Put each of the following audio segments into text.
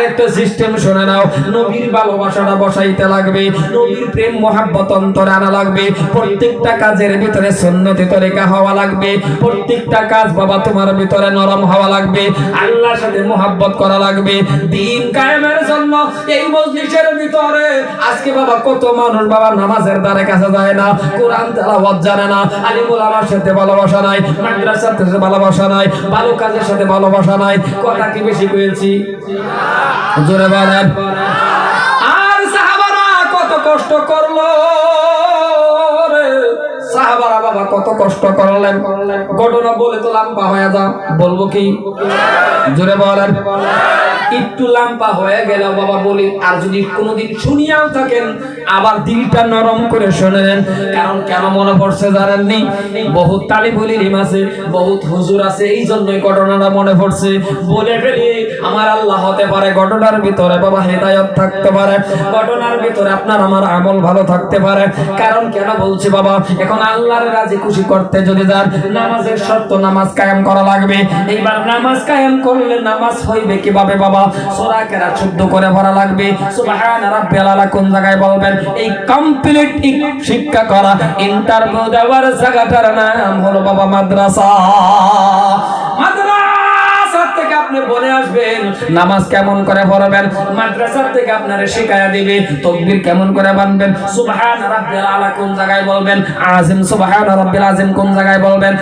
আরেকটা সিস্টেম শুনে নাও। নবীর ভালোবাসাটা বসাইতে লাগবে। নবীর প্রেম, মহাব্বত, অন্তরে আনা লাগবে। প্রত্যেকটা কাজের ভিতরে সুন্নতি তরিকা হওয়া লাগবে। প্রত্যেকটা কাজ বাবা তোমার ভিতরে নরম হওয়া লাগবে। আল্লাহর সাথে মোহাব্বত করা লাগবে। দিন কায়েমের জন্য এই মজলিসের ভিতরে আজকে বাবা কত মানুষ বাবা নামাজের দ্বারে কাছে যায় না, কোরআন তেলাওয়াত জানে না, আলিমুল আমার সাথে ভালোবাসা নাই, মাদ্রাসার সাথে ভালোবাসা নাই, ভালো কাজের সাথে ভালোবাসা নাই। কথা কি বেশি কয়েছি জোরে বলেন, আর সাহাবারা কত কষ্ট করল। সাহাবারা বাবা কত কষ্ট করলেন। ঘটনা বলে তো লাম্বা হয়ে যা বলব কি? জোরে বলেন একটু লাম্পা হয়ে গেল, বাবা বলি, আর যদি কোনোদিন শুনিয়াও থাকেন, আবার দিলটা নরম করে শুনে নেন কারণ কেন মনে পড়ছে জানেননি? বহুত তালিব ইলম আছে বহুত হুজুর আছে, এই জন্যই ঘটনাটা মনে পড়ছে। বলে ফেলি, আমার আল্লাহ হতে পারে, ঘটনার ভিতরে বাবা হেদায়ত থাকতে পারে, ঘটনার ভিতরে আপনার আমার আমল ভালো থাকতে পারে। কারণ কেন বলছি বাবা, এখন আল্লাহর রাজি খুশি করতে যদি যান, নামাজের শর্ত নামাজ কায়েম করা লাগবে। এইবার নামাজ কায়েম করলে নামাজ হইবে কীভাবে বাবা? সূরা কেরা 14 করে ভরা লাগবে। সুবহান রাব্বিল আলা কোন জায়গায় বলবেন? এই কমপ্লিট শিক্ষা করা। ইন্টারভিউ দেওয়ার জায়গাটার নাম হলো বাবা মাদ্রাসা। আসবেন। নামাজ কেমন করে পড়বেন? মাদ্রাসা থেকে আপনারে দিবে। কেমন করে বানবেন? সুবহান রাব্বিল আলা কোন জায়গায় বলবেন? আযিম, সুবহান রাব্বিল আযিম কোন জায়গায় বলবেন?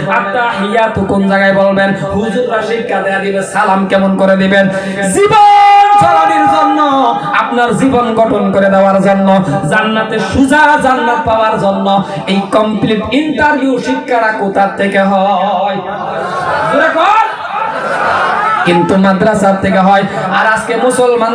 কোন জায়গায় বলবেন? হুজুররা শিক্ষা দেয়া দিবে, সালাম কেমন করে দিবেন? জীবন চালানোর জন্য, আপনার জীবন গঠন করে দেওয়ার জন্য, জান্নাতে সুজা জান্নাত পাওয়ার জন্য, এই কমপ্লিট ইন্টারভিউ শিক্ষাটা কোথা থেকে হয়। কিন্তু মাদ্রাসা থেকে হয়। আর আজকে মুসলমান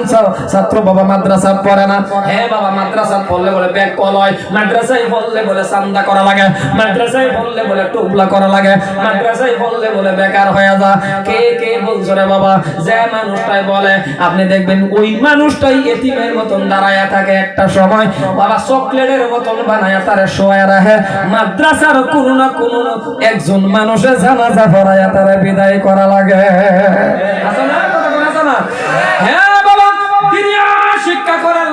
ছাত্র বাবা মাদ্রাসা পড়ে না। হ্যাঁ বাবা, মাদ্রাসা পড়লে বলে ব্যাগ কল হয়। মাদ্রাসায় পড়লে বলে চান্দা করা লাগে। মাদ্রাসায় পড়লে বলে টুবলা করা লাগে। মাদ্রাসায় পড়লে বলে বেকার হয়ে যা। কে কে বলছো রে বাবা? যে মানুষটাই বলে, আপনি দেখবেন ওই মানুষটাই এতিমের মতন দাঁড়ায়া থাকে একটা সময়। বাবা, চকলেটের মতন বানায়া তারে শোয়া রাখে। মাদ্রাসার কোন না কোন একজন মানুষের জানাজা পড়ায়া তারে বিদায় করা লাগে। আছে আছে? হ্যাঁ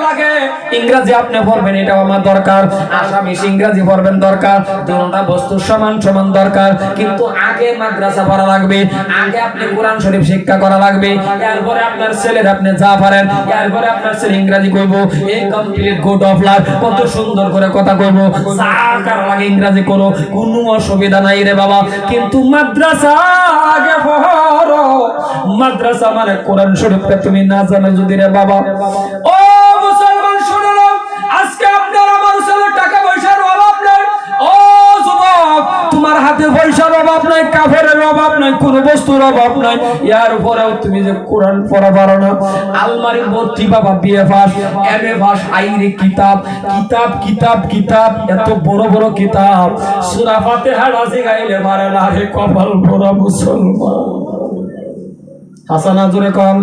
লাগে। ইংরেজি আপনি পড়বেন, এটাও আমার দরকার। আসামিস ইংরেজি পড়বেন দরকার। দুটোটা বস্তু সমান সমান দরকার। কিন্তু আগে মাদ্রাসা পড়া লাগবে। আগে আপনি কোরআন শরীফ শিক্ষা করা লাগবে। এরপরে আপনার ছেলের আপনি যা পারেন। এরপরে আপনার ছেলে ইংরেজি কইব। এই কমপ্লিট গুড অফ লাইফ কত সুন্দর করে কথা কইব। যা কার লাগে ইংরেজি করো। কোনো অসুবিধা নাই রে বাবা। কিন্তু মাদ্রাসা আগে পড়ো। মাদ্রাসা মানে কোরআন শরীফটা তুমি না জানো যদি রে বাবা। ও মুসলমান শুনে নাও আজকে আপনার আমার ছেলে টাকা পয়সার অভাব নাই। ও যুবক, তোমার হাতে পয়সার অভাব নাই, কাফেরের অভাব নাই, কোন বস্তুর অভাব নাই। ইয়ার উপরেও তুমি যে কোরআন পড়া পারো না। আলমারি ভর্তি বাবা BA pass, M A pass, আইরে কিতাব কিতাব কিতাব কিতাব, এত বড় বড় কিতাব। সূরা ফাতিহা রাজি গাইলে পারে না রে কপাল পোড়া মুসলমান। হাসানা জুড়ে কম